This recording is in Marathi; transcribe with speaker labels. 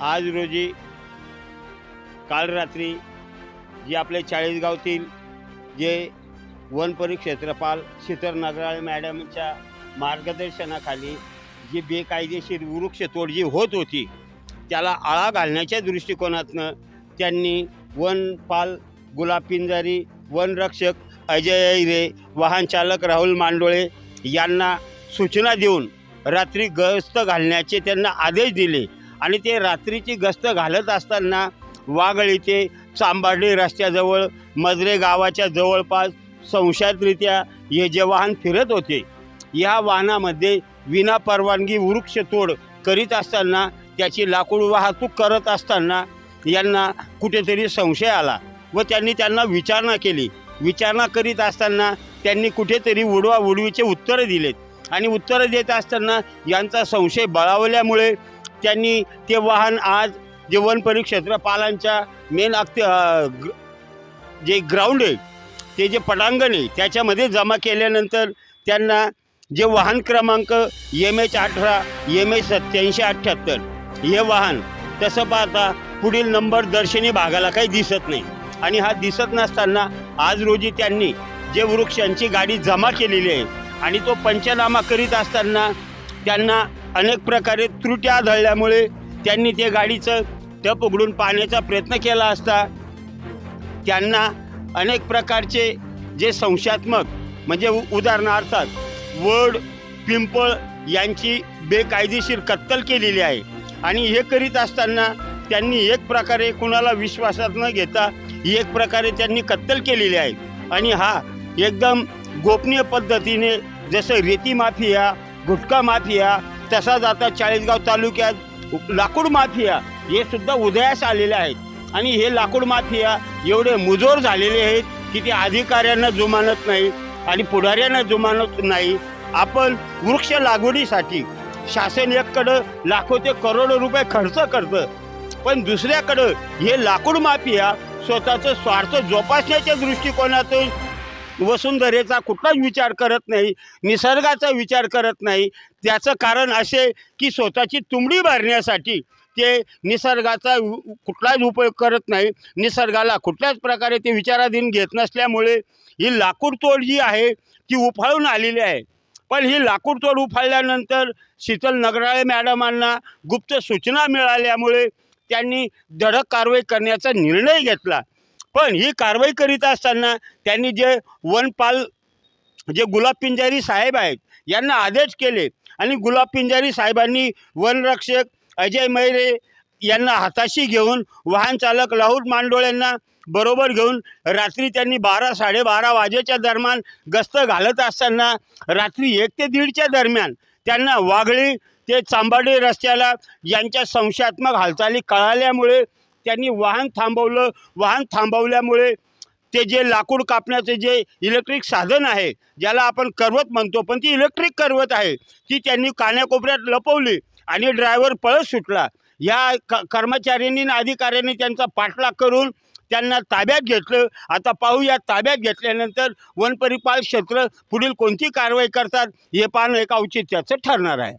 Speaker 1: आज रोजी काल रात्री जे आपले चाळीसगावतील जे वन परिक्षेत्रपाल शीतर नगराळे मॅडमच्या मार्गदर्शनाखाली जी बेकायदेशीर वृक्षतोड जी होत होती त्याला आळा घालण्याच्या दृष्टिकोनातनं त्यांनी वनपाल गुलाब पिंजारी वनरक्षक अजय ऐरे वाहनचालक राहुल मांडोळे यांना सूचना देऊन रात्री गस्त घालण्याचे त्यांना आदेश दिले. आणि ते रात्रीची गस्त घालत असताना वागळी ते चांबार्डी रस्त्याजवळ मजरे गावाच्या जवळपास संशयातरित्या हे जे वाहन फिरत होते या वाहनामध्ये विना परवानगी वृक्षतोड करीत असताना त्याची लाकूड वाहतूक करत असताना यांना कुठेतरी संशय आला व त्यांनी त्यांना विचारणा केली. विचारणा करीत असताना त्यांनी कुठेतरी उडवा उडवीचे उत्तरं दिलेत आणि उत्तरं देत असताना यांचा संशय बळावल्यामुळे त्यांनी ते वाहन आज जे वन क्षेत्रपालांच्या मेन अख्त ग- जे ग्राउंड आहे ते जे पटांगण आहे त्याच्यामध्ये जमा केल्यानंतर त्यांना जे वाहन क्रमांक एम एच अठरा एम एच सत्याऐंशी अठ्ठ्याहत्तर हे वाहन तसं पाहता पुढील नंबर दर्शनी भागाला काही दिसत नाही. आणि हा दिसत नसताना आज रोजी त्यांनी जे वृक्षांची गाडी जमा केलेली आहे आणि तो पंचनामा करीत असताना त्यांना अनेक प्रकारे त्रुटी आढळल्यामुळे त्यांनी ते गाडीचं टप उघडून पाहण्याचा प्रयत्न केला असता त्यांना अनेक प्रकारचे जे संशयात्मक म्हणजे उ- उदाहरणार्थात वड पिंपळ यांची बेकायदेशीर कत्तल केलेली आहे. आणि हे करीत असताना त्यांनी एक प्रकारे कुणाला विश्वासात न घेता एक प्रकारे त्यांनी कत्तल केलेली आहे. आणि हा एकदम गोपनीय पद्धतीने जसं रेती माफिया गुटखा माफिया तसाच आता चाळीसगाव तालुक्यात लाकूड माफिया हे सुद्धा उदयास आलेले आहेत. आणि हे लाकूड माफिया एवढे मुजोर झालेले आहेत की ते अधिकाऱ्यांना जुमानत नाही आणि पुढाऱ्यांना जुमानत नाही. आपण वृक्ष लागवडीसाठी शासन एककडं लाखो ते करोडो रुपये खर्च करतं. पण दुसऱ्याकडं हे लाकूड माफिया स्वतःचं स्वार्थ जोपासण्याच्या दृष्टिकोनातून वसुंधरेचा कुठलाच विचार करत नाही निसर्गाचा विचार करत नाही. त्याचं कारण असे की स्वतःची तुंबडी भरण्यासाठी ते निसर्गाचा कुठलाच उपयोग करत नाही. निसर्गाला कुठल्याच प्रकारे ते विचाराधीन घेत नसल्यामुळे ही लाकूडतोड जी आहे ती उफाळून आलेली आहे. पण ही लाकूडतोड उफाळल्यानंतर शीतल नगराळे मॅडमांना गुप्त सूचना मिळाल्यामुळे त्यांनी धडक कारवाई करण्याचा निर्णय घेतला. पण ही कारवाई करीत असताना त्यांनी जे वनपाल जे गुलाब पिंजारी साहेब आहेत यांना आदेश केले. आणि गुलाब पिंजारी साहेबांनी वनरक्षक अजय मैरे यांना हाताशी घेऊन वाहन चालक मांडोळ मांडोळ्यांना बरोबर घेऊन रात्री त्यांनी बारा साडेबारा वाजेच्या दरम्यान गस्त घालत असताना रात्री एक ते दीडच्या दरम्यान त्यांना वाघळी ते चांबाडी रस्त्याला यांच्या संशयात्मक हालचाली कळाल्यामुळे त्यांनी वाहन थांबवलं. वाहन थांबवल्यामुळे ते जे लाकूड कापण्याचे जे इलेक्ट्रिक साधन आहे ज्याला आपण करवत म्हणतो पण ती इलेक्ट्रिक करवत आहे ती त्यांनी कान्याकोपऱ्यात लपवली आणि ड्रायव्हर पळत सुटला. या क कर्मचाऱ्यांनी आणि अधिकाऱ्यांनी त्यांचा पाठलाग करून त्यांना ताब्यात घेतलं. आता पाहू या ताब्यात घेतल्यानंतर वनपरिपाल क्षेत्र पुढील कोणती कारवाई करतात हे पाहणं एक औचित्याचं ठरणार आहे.